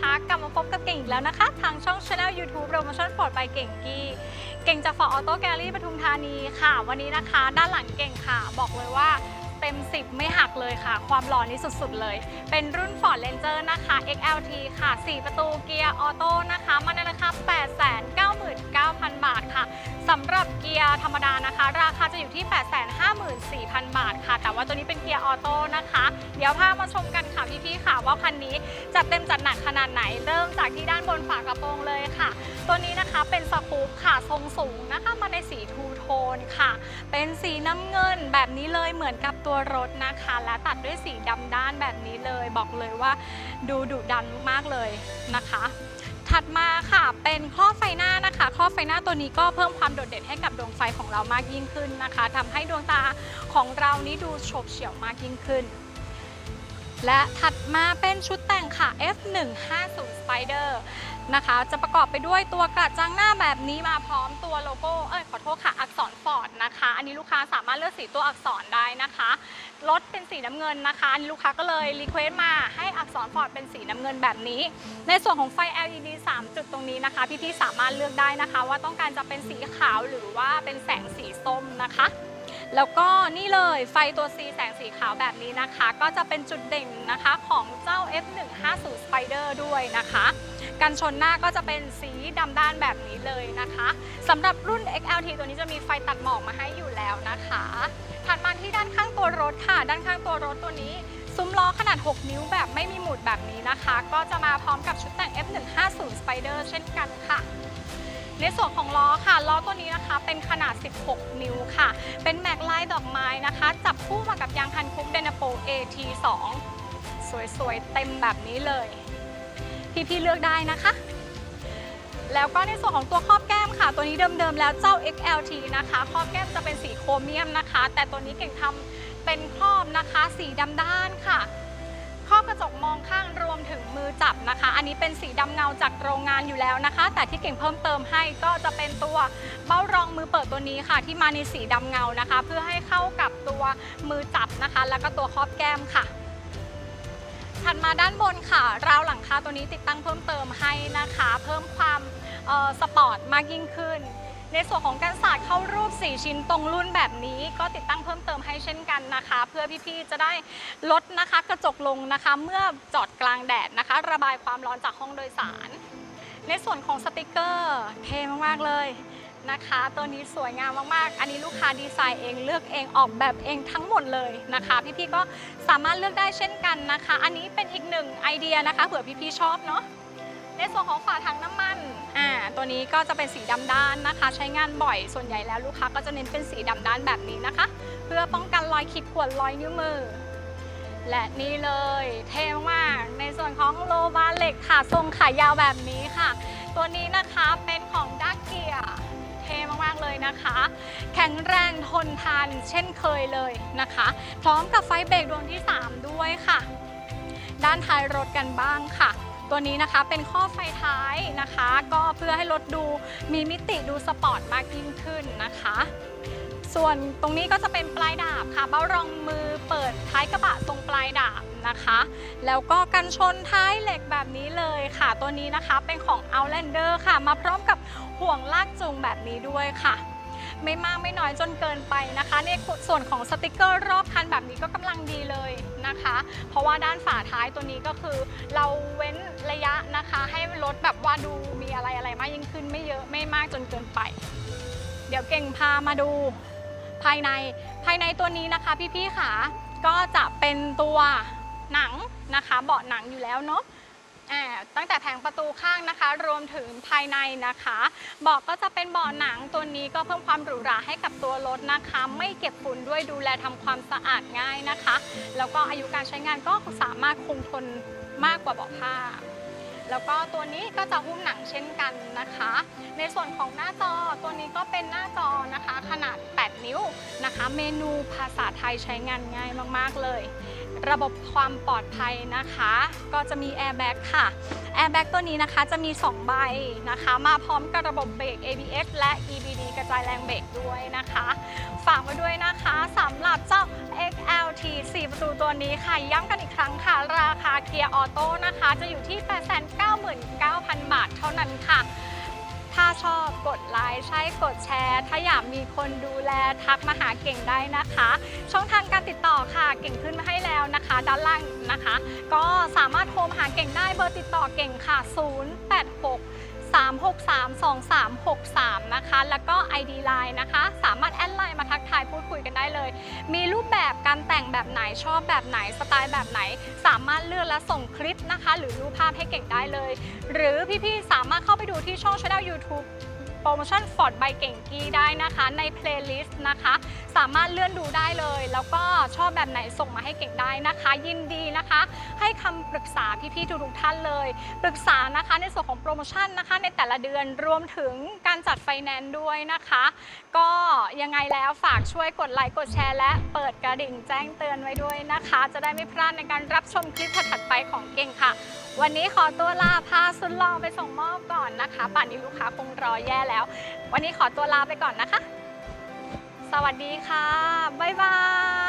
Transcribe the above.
คะกลับมาพบกับเก่งอีกแล้วนะคะ ทางช่องช anel YouTube โรมชั่นปลดไปเก่งกี้ เก่งจากฟอร์ออโต้แกลลี่ปทุมธานีค่ะ วันนี้นะคะ ด้านหลังเก่งค่ะ บอกเลยว่าเต็ม 10 ไม่หักเลยค่ะ ความหล่อนนี้สุดๆเลย เป็นรุ่น Ford Ranger นะคะ XLT ค่ะ 4 ประตูเกียร์ออโต้นะคะ มาในราคา 899,000 บาทค่ะสำหรับเกียร์ธรรมดานะคะ ราคาจะอยู่ที่ 854,000 บาทค่ะ ว่าตัวนี้เป็นเกียร์ออโต้นะคะ เดี๋ยวพามาชมกันค่ะพี่ๆค่ะ ว่าคันนี้จัดเต็มจัดหนักขนาดไหน เริ่มจากที่ด้านบนฝากระโปรงเลยค่ะ ตัวนี้นะคะเป็นสกู๊ปค่ะทรงสูงนะคะมาในสีทูโทนค่ะ เป็นสีน้ำเงินแบบนี้เลยเหมือนกับตัวรถนะคะ และตัดด้วยสีดำด้านแบบนี้เลย บอกเลยว่าดูดุดันมากเลยนะคะ ถัดมาค่ะเป็นครอ บไฟหน้านะคะครอไฟหน้าตัวนี้ก็เพิ่มความโดดเด่นให้กับดวงไฟของเรามากยิ่งขึ้นนะคะทำให้ดวงตาของเรานี้ดูโฉบเฉี่ยวมากยิ่งขึ้น และถัดมาเป็นชุดแต่งค่ะ F150 Spider นะคะ จะประกอบไปด้วยตัวกระจังหน้าแบบนี้มาพร้อมตัวโลโก้เอ้ยขอโทษค่ะอักษรฟอร์ดนะคะ อันนี้ลูกค้าสามารถเลือกสีตัวอักษรได้นะคะรถเป็นสีน้ำเงินนะคะอันนี้ลูกค้าก็เลยรีเควสต์มาให้อักษรฟอร์ดเป็นสีน้ำเงินแบบนี้ ในส่วนของไฟ LED 3 จุดตรงนี้นะคะพี่ๆสามารถเลือกได้นะคะ ว่าต้องการจะเป็นสีขาวหรือว่าเป็นแสงสีส้มนะคะแล้วก็นี่เลยไฟตัว C แสงสีขาวแบบนี้นะคะ ก็จะเป็นจุดเด่นนะคะของเจ้า F150 Spider ด้วยนะคะ กันชนหน้าก็จะเป็นสีดำด้านแบบนี้เลยนะคะสำหรับรุ่น XLT ตัวนี้จะมีไฟตัดหมอกมาให้อยู่แล้วนะคะถัดมาที่ด้านข้างตัวรถค่ะ ด้านข้างตัวรถตัวนี้ซุ้มล้อขนาด 6 นิ้วแบบไม่มีหมุดแบบนี้นะคะ ก็จะมาพร้อมกับชุดแต่ง F150 Spider เช่นกันค่ะในส่วนของล้อค่ะล้อตัวนี้นะคะ เป็นขนาด 16 นิ้วค่ะ เป็นแม็กลายดอกไม้นะคะ จับคู่มากับยางคันคุกเดนโป AT2 สวยๆ เต็มแบบนี้เลย พี่ๆเลือกได้นะคะ แล้วก็ในส่วนของตัวครอบแก้มค่ะ ตัวนี้เดิมๆแล้วเจ้า XLT นะคะครอบแก้มจะเป็นสีโครเมียมนะคะ แต่ตัวนี้เก่งทำเป็นครอบนะคะ สีดำด้านค่ะครอบกระจกมองข้างรวมถึงมือจับนะคะ อันนี้เป็นสีดำเงาจากโรงงานอยู่แล้วนะคะ แต่ที่เก่งเพิ่มเติมให้ก็จะเป็นตัวเบ้ารองมือเปิดตัวนี้ค่ะ ที่มาในสีดำเงานะคะ เพื่อให้เข้ากับตัวมือจับนะคะ แล้วก็ตัวครอบแก้มค่ะ ถัดมาด้านบนค่ะ ราวหลังคาตัวนี้ติดตั้งเพิ่มเติมให้นะคะ เพิ่มความออสปอร์ตมากยิ่งขึ้น ในส่วนของการสาดเข้ารูป 4 ชิ้นตรงรุ่นแบบนี้ก็ติดตั้งเพิ่มเติมให้เช่นกันนะคะ เพื่อพี่ๆจะได้ลดนะคะกระจกลงนะคะ เมื่อจอดกลางแดดนะคะ ระบายความร้อนจากห้องโดยสาร ในส่วนของสติกเกอร์เท่มากๆเลย นะคะ ตัวนี้สวยงามมากๆ อันนี้ลูกค้าดีไซน์เองเลือกเองออกแบบเองทั้งหมดเลยนะคะ พี่ๆก็สามารถเลือกได้เช่นกันนะคะ อันนี้เป็นอีกหนึ่งไอเดียนะคะเผื่อพี่ๆชอบเนาะในส่วนของฝาถังน้ำมันอ่าตัวนี้ก็จะเป็นสีดำด้านนะคะ ใช้งานบ่อยส่วนใหญ่แล้วลูกค้าก็จะเน้นเป็นสีดำด้านแบบนี้นะคะ เพื่อป้องกันรอยขีดข่วนรอยนิ้วมือ และนี่เลยเท่มากในส่วนของโลบาเหล็กค่ะทรงขายาวแบบนี้ค่ะ ตัวนี้นะคะเป็น นะคะ แข็งแรงทนทานเช่นเคยเลยนะคะ พร้อมกับไฟเบรกดวงที่ 3 ด้วยค่ะ ด้านท้ายรถกันบ้างค่ะ ตัวนี้นะคะเป็นข้อไฟท้ายนะคะ ก็เพื่อให้รถดูมีมิติดูสปอร์ตมากยิ่งขึ้นนะคะ ส่วนตรงนี้ก็จะเป็นปลายดาบค่ะ เบ้ารองมือเปิดท้ายกระบะตรงปลายดาบนะคะ แล้วก็กันชนท้ายเหล็กแบบนี้เลยค่ะ ตัวนี้นะคะเป็นของ Outlander ค่ะ มาพร้อมกับห่วงลากจูงแบบนี้ด้วยค่ะ ไม่มากไม่น้อยจนเกินไปนะคะ ในส่วนของสติกเกอร์รอบคันแบบนี้ก็กำลังดีเลยนะคะ เพราะว่าด้านฝาท้ายตัวนี้ก็คือ เราเว้นระยะนะคะ ให้รถแบบว่าดูมีอะไรอะไรมากยิ่งขึ้นไม่เยอะไม่มากจนเกินไป เดี๋ยวเก่งพามาดูภายในภายในตัวนี้นะคะพี่ๆค่ะก็จะเป็นตัวหนังนะคะ เบาะหนังอยู่แล้วเนาะ ตั้งแต่แผงประตูข้างนะคะ รวมถึงภายในนะคะเบาะก็จะเป็นเบาะหนังตัวนี้ก็เพิ่มความหรูหราให้กับตัวรถนะคะ ไม่เก็บฝุ่นด้วยดูแลทำความสะอาดง่ายนะคะ แล้วก็อายุการใช้งานก็สามารถคงทนมากกว่าเบาะผ้า แล้วก็ตัวนี้ก็จะหุ้มหนังเช่นกันนะคะ ในส่วนของหน้าจอตัวนี้ก็เป็นหน้าจอนะคะ ขนาด 8 นิ้วนะคะ เมนูภาษาไทยใช้งานง่ายมากๆเลย ระบบความปลอดภัยนะคะ ก็จะมีแอร์แบ็กค่ะแอร์แบ็กตัวนี้นะคะจะมี 2 ใบนะคะ มาพร้อมกับระบบเบรก ABS และ EBD กระจายแรงเบรกด้วยนะคะ ฝากไว้ด้วยนะคะสำหรับเจ้า XLT 4 ประตูตัวนี้ค่ะ ย้ำกันอีกครั้งค่ะ ราคาเกียร์ออโต้นะคะ จะอยู่ที่ 899,000 บาทเท่านั้นค่ะ ถ้าชอบกดไลค์ใช่กดแชร์ ถ้าอยากมีคนดูแลทักมาหาเก่งได้นะคะ ช่องทางการติดต่อค่ะ เก่งขึ้นมาให้แล้วนะคะ ด้านล่างนะคะ ก็สามารถโทรมาหาเก่งได้เบอร์ติดต่อเก่งค่ะ 086 3632363 นะคะ แล้วก็ ID Line นะคะ สามารถแอดไลน์มาทักทายพูดคุยกันได้เลย มีรูปแบบการแต่งแบบไหนชอบแบบไหนสไตล์แบบไหน สามารถเลือกและส่งคลิปนะคะ หรือรูปภาพให้เก่งได้เลย หรือพี่ๆ สามารถเข้าไปดูที่ช่องช anel YouTube โปรโมชั่นฟอร์ดใบเก่งกี้ได้นะคะ ในเพลย์ลิสต์นะคะ สามารถเลื่อนดูได้เลย แล้วก็ชอบแบบไหนส่งมาให้เก่งได้นะคะ ยินดีนะคะ ให้คำปรึกษาพี่ๆทุกท่านเลย ปรึกษานะคะในส่วนของโปรโมชั่นนะคะ ในแต่ละเดือนรวมถึงการจัดไฟแนนซ์ด้วยนะคะ ก็ยังไงแล้วฝากช่วยกดไลค์กดแชร์ และเปิดกระดิ่งแจ้งเตือนไว้ด้วยนะคะ จะได้ไม่พลาดในการรับชมคลิปถัดไปของเก่งค่ะ วันนี้ขอตัวลาพาสุดลองไปส่งมอบก่อนนะคะป่านนี้ลูกค้าคงรอแย่แล้ว วันนี้ขอตัวลาไปก่อนนะคะ สวัสดีค่ะ บ๊ายบาย